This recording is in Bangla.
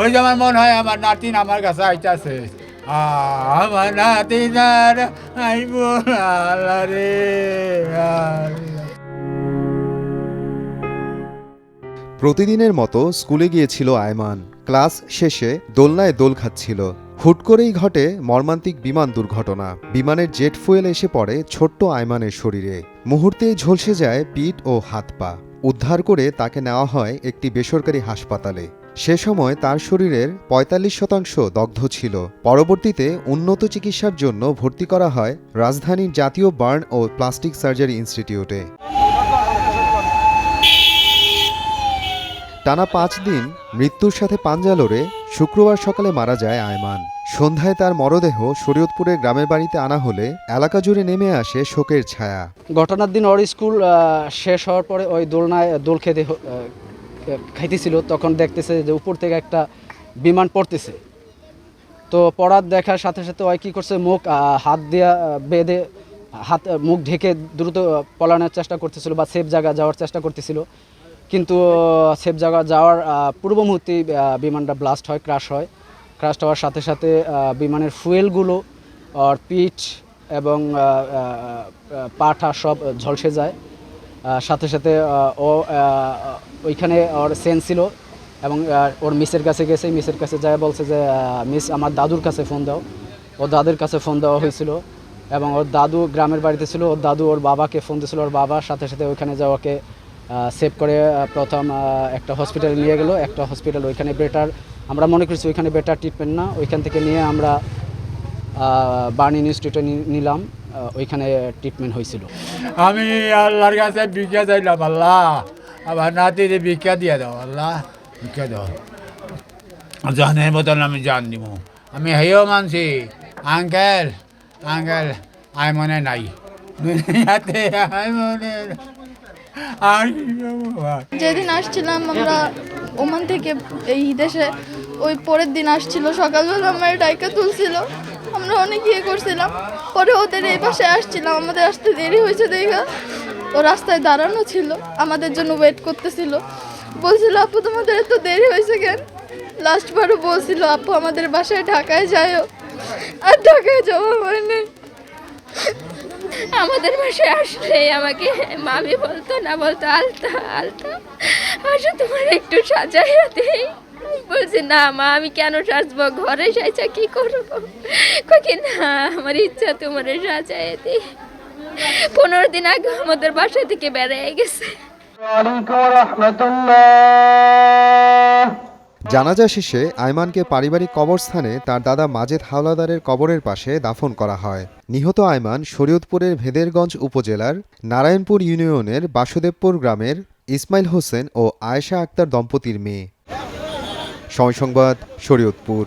ওই যে আমার মনে হয় আমার নাতিন আমার কাছে আইতাছে। আমার নাতিন আর আইব রে প্রতিদিনের মতো স্কুলে গিয়েছিল আয়মান। ক্লাস শেষে দোলনায় দোল খাচ্ছিল। হুট করেই ঘটে মর্মান্তিক বিমান দুর্ঘটনা। বিমানের জেট ফুয়েল এসে পড়ে ছোট্ট আয়মানের শরীরে। মুহূর্তেই ঝলসে যায় পিঠ ও হাত পা। উদ্ধার করে তাকে নেওয়া হয় একটি বেসরকারি হাসপাতালে। সে সময় তার শরীরের ৪৫ শতাংশ দগ্ধ ছিল। পরবর্তীতে উন্নত চিকিৎসার জন্য ভর্তি করা হয় রাজধানীর জাতীয় বার্ন ও প্লাস্টিক সার্জারি ইনস্টিটিউটে। টানা পাঁচ দিন মৃত্যুর সাথে পাঞ্জা লড়ে শুক্রবার সকালে মারা যায় আয়মান। সন্ধ্যায় তার মরদেহ শরীয়তপুরের গ্রামের বাড়িতে আনা হলে এলাকা জুড়ে নেমে আসে শোকের ছায়া। ঘটনার দিন ওর স্কুল শেষ হওয়ার পরে ওই দোলনায় দোল খেতে খাইতেছিল, তখন দেখতেছে যে উপর থেকে একটা বিমান পড়তেছে। তো পড়ার দেখার সাথে সাথে ওই কী করছে, মুখ হাত দিয়া বেঁধে, হাত মুখ ঢেকে দ্রুত পলানোর চেষ্টা করতেছিল বা সেফ জায়গা যাওয়ার চেষ্টা করতেছিল। কিন্তু সেফ জায়গা যাওয়ার পূর্ব মুহূর্তেই বিমানটা ব্লাস্ট হয় ক্রাশ হয়। ক্রাশ হওয়ার সাথে সাথে বিমানের ফুয়েলগুলো আর পিঠ এবং পাঠা সব ঝলসে যায়। সাথে সাথে ও ওইখানে ওর সেন্স ছিল এবং ওর মিসের কাছে গেছে। মিসের কাছে যায় বলছে যে মিস, আমার দাদুর কাছে ফোন দাও। ওর দাদুর কাছে ফোন দেওয়া হয়েছিল এবং ওর দাদু গ্রামের বাড়িতে ছিল। ওর দাদু ওর বাবাকে ফোন দিয়েছিল। ওর বাবার সাথে সাথে ওইখানে যাওয়াকে সেভ করে প্রথম একটা হসপিটালে নিয়ে গেলো। একটা হসপিটাল ওইখানে বেটার আমরা মনে করছি ওইখানে বেটার ট্রিটমেন্ট না। ওইখান থেকে নিয়ে আমরা বার্ন ইনস্টিটিউটে নিলাম। ওইখানে ট্রিটমেন্ট হয়েছিল। আমি আল্লাহর কাছে ভিক্ষা চাইলাম আল্লাহ আমার নাতিরে ভিক্ষা দিয়ে দাও আল্লাহ। ভিক্ষা দাও। জানের মতন আমি জান দিব। আমি হেও মানছি আঙ্কেল আঙ্কেল আই মনে নাই। দুনিয়াতে মনে? যেদিন আসছিলাম আমরা ওমান থেকে এই দেশে ওই পরের দিন আসছিল সকালবেলা আমার ডাইকা তুলছিল। আমরা অনেক ইয়ে করছিলাম। পরে ওদের এই পাশে আসছিলাম, আমাদের আসতে দেরি হয়েছে দেখা। ও রাস্তায় দাঁড়ানো ছিল, আমাদের জন্য ওয়েট করতেছিল। বলছিল, আপু, তোমাদের এত দেরি হয়েছে কেন? লাস্টবারও বলছিল, আপু, আমাদের বাসায় ঢাকায় যায়ও। আর ঢাকায় যাওয়া হয়নি আমাদের বাসায় আসলে আমাকে মামি বলতো, না বলতো, আলতা আলতা, আসো তোমার একটু সাজাইয়া আমি বলছি না, মা, আমি কেন সাজবো? ঘরে সাজা কি করব? কই না, আমার ইচ্ছা তোমার সাজাইয়া দিই পনেরো দিন আগে আমাদের বাসা থেকে বেড়াই গেছে। জানাজা শেষে আয়মানকে পারিবারিক কবরস্থানে তার দাদা মাজেদ হাওলাদারের কবরের পাশে দাফন করা হয়। নিহত আয়মান শরীয়তপুরের ভেদেরগঞ্জ উপজেলার নারায়ণপুর ইউনিয়নের বাসুদেবপুর গ্রামের ইসমাইল হোসেন ও আয়েশা আক্তার দম্পতির মেয়ে। সময় সংবাদ শরীয়তপুর।